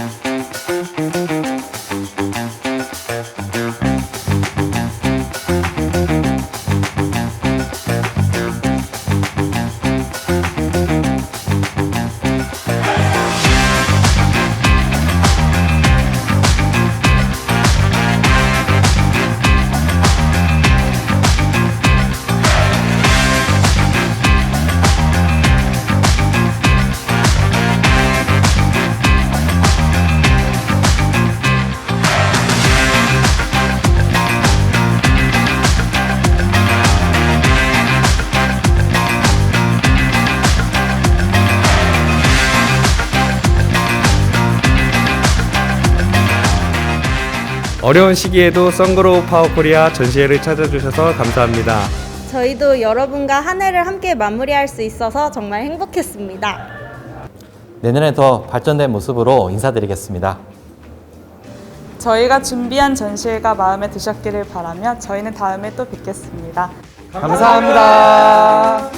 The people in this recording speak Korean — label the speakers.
Speaker 1: Música 어려운 시기에도 썬그로우 파워코리아 전시회를 찾아주셔서 감사합니다.
Speaker 2: 저희도 여러분과 한 해를 함께 마무리할 수 있어서 정말 행복했습니다.
Speaker 3: 내년에 더 발전된 모습으로 인사드리겠습니다.
Speaker 4: 저희가 준비한 전시회가 마음에 드셨기를 바라며 저희는 다음에 또 뵙겠습니다.
Speaker 3: 감사합니다.